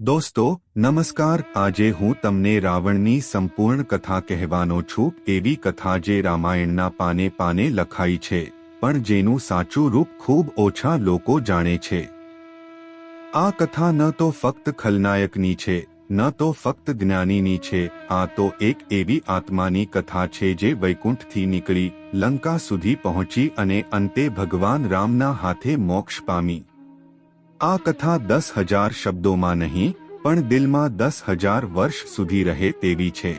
દોસ્તો, નમસ્કાર, આજે હું તમને રાવણની સંપૂર્ણ કથા કહેવાનો છું, એવી કથા જે રામાયણના પાને પાને લખાઈ છે, પણ જેનું સાચું રૂપ ખૂબ ઓછા લોકો જાણે છે. આ કથા ન તો ફક્ત ખલનાયકની છે, ન તો ફક્ત જ્ઞાનીની છે, આ તો એક એવી આત્માની કથા છે જે વૈકુંઠથી નીકળી, લંકા સુધી પહોંચી અને અંતે ભગવાન રામના હાથે મોક્ષ પામી. આ કથા દસ હજાર શબ્દોમાં નહીં, પણ દિલમાં દસ હજાર વર્ષ સુધી રહે તેવી છે.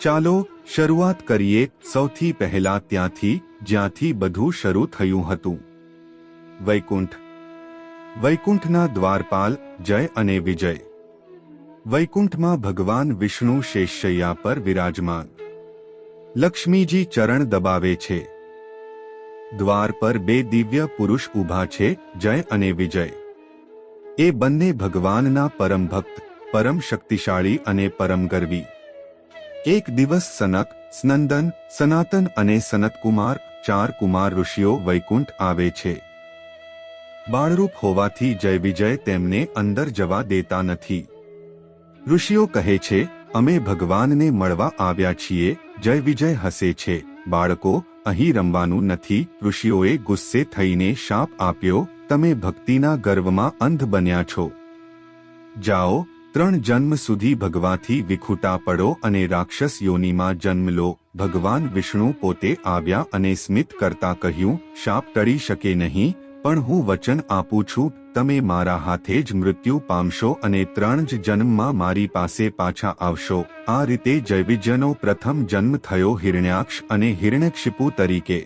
ચાલો, શરૂઆત કરીએ સૌથી પહેલા ત્યાંથી, જ્યાંથી બધું શરૂ થયું હતું. વૈકુંઠ. વૈકુંઠના દ્વારપાલ, જય અને વિજય. વૈકુંઠમાં ભગવાન વિષ્ણુ શેષૈયા પર વિરાજમાન. લક્ષ્મીજી ચરણ દબાવે છે. દ્વાર પર બે દિવ્ય પુરુષ ઊભા છે, જય અને વિજય. એ બંને ભગવાનના પરમ ભક્ત, પરમ શક્તિશાળી અને પરમ ગર્વી. એક દિવસ સનક, સ્નંદન, સનાતન અને સનતકુમાર, ચાર કુમાર ઋષિઓ વૈકુંઠ આવે છે. બાળરૂપ હોવાથી જય વિજય તેમને અંદર જવા દેતા નથી. ઋષિઓ કહે છે, અમે ભગવાનને મળવા આવ્યા છીએ, જય વિજય હસે છે, બાળકો અહીં રમવાનું નથી, ઋષિઓએ ગુસ્સે થઈને શાપ આપ્યો, તમે ભક્તિના ગર્વમાં અંધ બન્યા છો. જાઓ, ત્રણ જન્મ સુધી ભગવાથી વિખુટા પડો અને રાક્ષસ યોનીમાં જન્મ લો. ભગવાન વિષ્ણુ પોતે આવ્યા અને સ્મિત કરતા કહ્યું, શાપ ટળી શકે નહીં પણ હું વચન આપું છું, તમે મારા હાથે જ મૃત્યુ પામશો અને ત્રણ જ જન્મમાં મારી પાસે પાછા આવશો. આ રીતે જૈવિજ્યનો પ્રથમ જન્મ થયો હિરણ્યાક્ષ અને હિરણ્યક્ષિપુ તરીકે.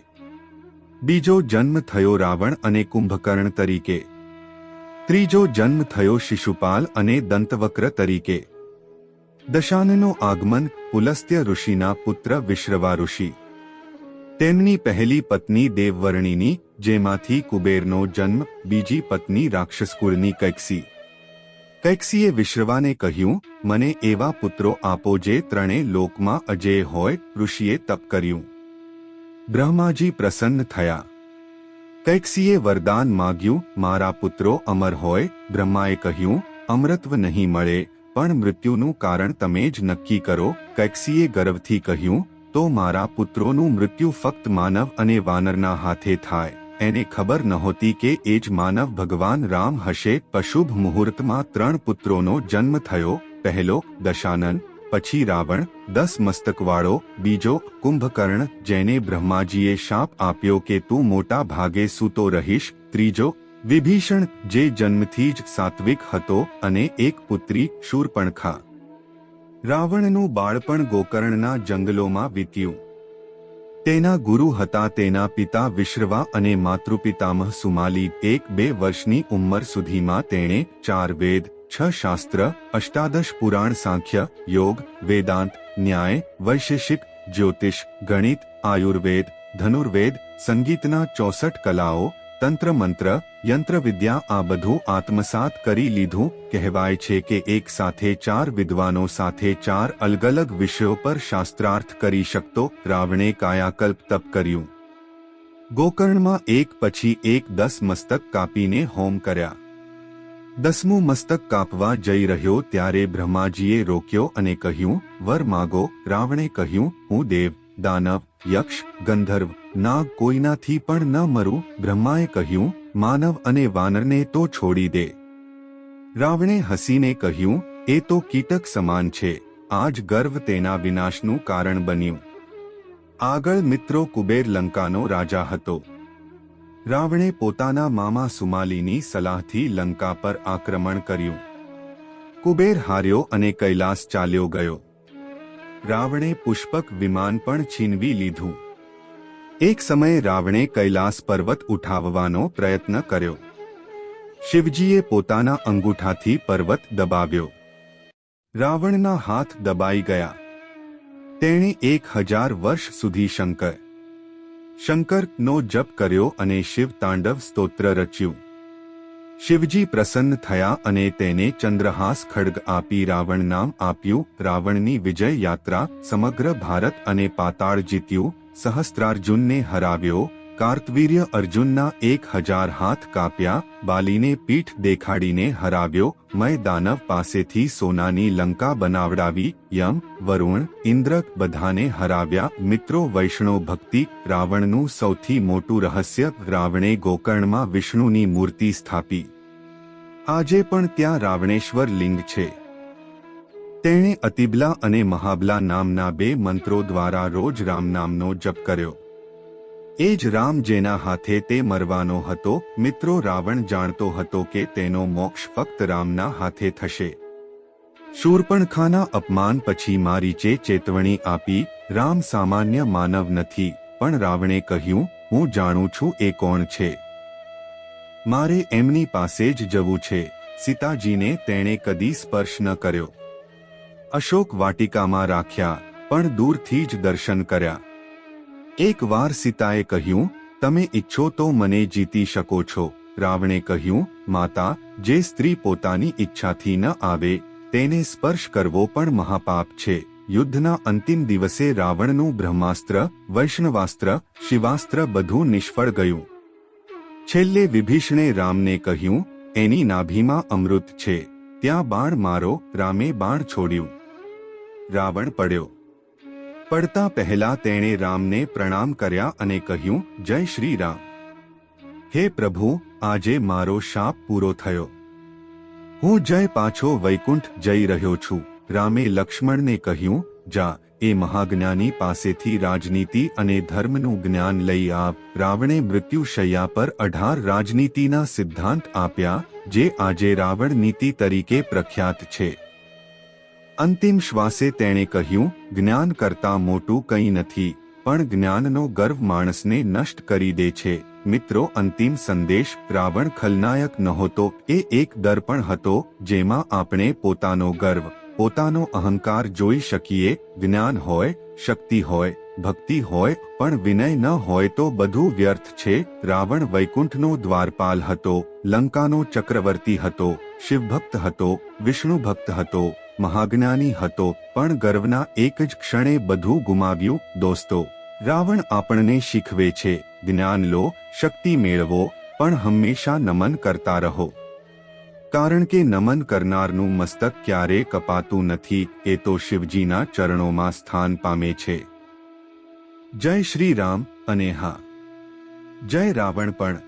બીજો જન્મ થયો રાવણ અને કુંભકર્ણ તરીકે. ત્રીજો જન્મ થયો શિશુપાલ અને દંતવક્ર તરીકે. દશાનનો આગમન પુલસ્ત્ય ઋષિના પુત્ર વિશ્રવા ઋષિ તેમની પહેલી પત્ની દેવવર્ણિની જેમાંથી કુબેરનો જન્મ બીજી પત્ની રાક્ષસકુળની કૈક્સી. કૈક્સીએ વિશ્રવાને કહ્યું, મને એવા પુત્રો આપો જે ત્રણે લોકમાં અજેય હોય, ઋષિએ તપ કર્યું. બ્રહ્માજી પ્રસન્ન થયા. કૈક્સીએ વરદાન માગ્યું, મારા પુત્રો અમર હોય, બ્રહ્માએ કહ્યું, અમૃત્વ નહીં મળે, પણ મૃત્યુનું કારણ તમે જ નક્કી કરો. કૈક્સીએ ગર્વથી કહ્યું, તો મારા પુત્રોનું મૃત્યુ ફક્ત માનવ અને વાનરના હાથે થાય. એને ખબર નહોતી કે એ જ માનવ ભગવાન રામ હશે. પશુભ મુહૂર્તમાં ત્રણ પુત્રોનો જન્મ થયો. પહેલો દશાનન, પછી રાવણ, દસ મસ્તકવાળો, બીજો કુંભકર્ણ, જેને બ્રહ્માજીએ શાપ આપ્યો કે તું મોટા ભાગે સૂતો રહીશ. ત્રીજો વિભીષણ, જે જન્મથી જ સાત્વિક હતો અને એક પુત્રી શૂરપણખા. રાવણનું બાળપણ ગોકર્ણના જંગલોમાં વીત્યું. તેના ગુરુ હતા તેના પિતા વિશ્રવા અને માતૃપિતામહ સુમાલી. એક બે વર્ષની ઉંમર સુધીમાં તેણે ચાર વેદ, છ શાસ્ત્ર, અષ્ટાદશ પુરાણ સાંખ્ય, યોગ, વેદાંત, ન્યાય, વૈશેષિક, જ્યોતિષ, ગણિત, આયુર્વેદ, ધનુર્વેદ, સંગીતના ચોસઠ કલાઓ તંત્ર મંત્ર, યંત્ર વિદ્યા આ બધું આત્મસાત કરી લીધું, કહેવાય છે કે એક સાથે ચાર વિદ્વાનો સાથે ચાર અલગ અલગ વિષયો પર શાસ્ત્રાર્થ કરી શકતો રાવણે કાયાકલ્પ તપ કર્યું. ગોકર્ણમાં એક પછી એક દસ મસ્તક કાપીને હોમ કર્યા. દસમું મસ્તક કાપવા જઈ રહ્યો ત્યારે બ્રહ્માજીએ રોક્યો અને કહ્યું, વર માગો. રાવણે કહ્યું, હું દેવ, દાનવ યક્ષ, ગંધર્વ, નાગ કોઈનાથી પણ ન મરું, બ્રહ્માએ કહ્યું, માનવ અને વાનરને તો છોડી દે. રાવણે હસીને કહ્યું, એ તો કીટક સમાન છે, આજ ગર્વ તેના વિનાશનું કારણ બન્યું. આગળ મિત્રો કુબેર લંકાનો રાજા હતો. રાવણે પોતાના મામા સુમાલીની સલાહથી લંકા પર આક્રમણ કર્યું. કુબેર હાર્યો અને કૈલાસ ચાલ્યો ગયો. રાવણે પુષ્પક વિમાન પણ છીનવી લીધું. એક સમયે રાવણે કૈલાસ પર્વત ઉઠાવવાનો પ્રયત્ન કર્યો. શિવજીએ પોતાના અંગૂઠાથી પર્વત દબાવ્યો. રાવણના હાથ દબાઈ ગયા. તેણે એક હજાર વર્ષ સુધી શંકર, શંકરનો જપ કર્યો અને શિવ તાંડવ સ્તોત્ર રચ્યું. શિવજી પ્રસન્ન થયા અને તેને ચંદ્રહાસ ખડગ આપી રાવણ નામ આપ્યું. રાવણની વિજય યાત્રા સમગ્ર ભારત અને પાતાળ જીત્યું. સહસ્ત્રાર્જુનને હરાવ્યો. કાર્તવીર્ય અર્જુનના એક હજાર હાથ કાપ્યા, બાલીને પીઠ દેખાડીને હરાવ્યો મય દાનવ પાસેથી સોનાની લંકા બનાવડાવી, યમ, વરુણ, ઇન્દ્ર બધાને હરાવ્યા. મિત્રો વૈષ્ણવ ભક્તિ, રાવણનું સૌથી મોટું રહસ્ય, રાવણે ગોકર્ણમાં વિષ્ણુની મૂર્તિ સ્થાપી. આજે પણ ત્યાં રાવણેશ્વર લિંગ છે. તેણે અતિબલા અને મહાબલા નામના બે મંત્રો દ્વારા રોજ રામ નામનો જપ કર્યો. એ જ રામ જેના હાથે તે મરવાનો હતો, મિત્રો રાવણ જાણતો હતો કે તેનો મોક્ષ ફક્ત રામના હાથે થશે. શૂરપણખાના અપમાન પછી મારીચે ચેતવણી આપી, રામ સામાન્ય માનવ નથી, પણ રાવણે કહ્યું, હું જાણું છું એ કોણ છે. મારે એમની પાસે જ જવું છે. સીતાજીને તેણે કદી સ્પર્શ ન કર્યો. અશોક વાટિકામાં રાખ્યા, પણ દૂરથી જ દર્શન કર્યા. એક વાર સીતાએ કહ્યું, તમે ઈચ્છો તો મને જીતી શકો છો. રાવણે કહ્યું, માતા, જે સ્ત્રી પોતાની ઈચ્છાથી ન આવે, તેને સ્પર્શ કરવો પણ મહાપાપ છે. યુદ્ધના અંતિમ દિવસે રાવણનું બ્રહ્માસ્ત્ર, વૈષ્ણવાસ્ત્ર, શિવાસ્ત્ર બધું નિષ્ફળ ગયું. છેલ્લે વિભીષણે રામને કહ્યું, એની નાભીમાં અમૃત છે. ત્યાં બાણ મારો, રામે બાણ છોડ્યું. રાવણ પડ્યો. પડતા પહેલા તેણે રામને પ્રણામ કર્યા અને કહ્યું, જય શ્રી રામ હે પ્રભુ, આજે મારો શાપ પૂરો થયો. હું જય પાછો વૈકુંઠ જઈ રહ્યો છું. રામે લક્ષ્મણને કહ્યું, જા, એ મહાજ્ઞાની પાસેથી રાજનીતિ અને ધર્મનું જ્ઞાન લઈ આવ. રાવણે મૃત્યુશૈયા પર અઢાર રાજનીતિના સિદ્ધાંત આપ્યા, જે આજે રાવણ નીતિ તરીકે પ્રખ્યાત છે. અંતિમ શ્વાસે તેણે કહ્યું, જ્ઞાન કરતાં મોટું કંઈ નથી, પણ જ્ઞાનનો ગર્વ માણસને નષ્ટ કરી દે છે. મિત્રો, અંતિમ સંદેશ રાવણ ખલનાયક નહોતો, એ એક દર્પણ હતો, જેમાં આપણે પોતાનો ગર્વ, પોતાનો અહંકાર જોઈ શકીએ, જ્ઞાન હોય, શક્તિ હોય, ભક્તિ હોય, પણ વિનય ન હોય તો બધું વ્યર્થ છે. રાવણ વૈકુંઠનો દ્વારપાલ હતો, લંકાનો ચક્રવર્તી હતો, શિવભક્ત હતો વિષ્ણુ ભક્ત હતો મહાજ્ઞાની હતો, પણ ગર્વના એક જ ક્ષણે બધું ગુમાવ્યું. દોસ્તો, રાવણ આપણને શીખવે છે. જ્ઞાન લો, શક્તિ મેળવો, પણ હંમેશા નમન કરતા રહો. કારણ કે નમન કરનારનું મસ્તક ક્યારે કપાતું નથી, એ તો શિવજીના ચરણોમાં સ્થાન પામે છે. જય શ્રી રામ અને હા. જય રાવણ પણ.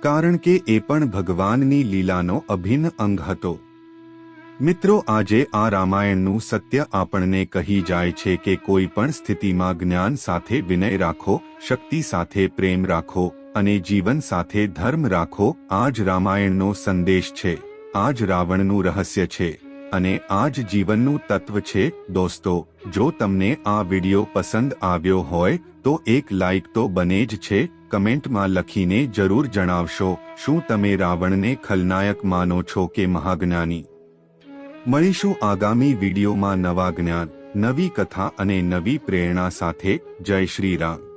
કારણ કે એ પણ ભગવાનની લીલાનો અભિન્ન અંગ હતો. મિત્રો, આજે આ રામાયણનું સત્ય આપણને કહી જાય છે કે કોઈ પણ સ્થિતિમાં જ્ઞાન સાથે વિનય રાખો, શક્તિ સાથે પ્રેમ રાખો અને જીવન સાથે ધર્મ રાખો, આ જ રામાયણનો સંદેશ છે, આ જ રાવણનું રહસ્ય છે અને આ જ જીવનનું તત્વ છે. દોસ્તો, જો તમને આ વિડિયો પસંદ આવ્યો હોય, તો એક લાઇક તો બને જ છે, કમેન્ટમાં લખીને જરૂર જણાવશો, શું તમે રાવણને ખલનાયક માનો છો કે મહાજ્ઞાની? મળીશું આગામી વિડીયોમાં નવા જ્ઞાન નવી કથા અને નવી પ્રેરણા સાથે. જય શ્રી રામ.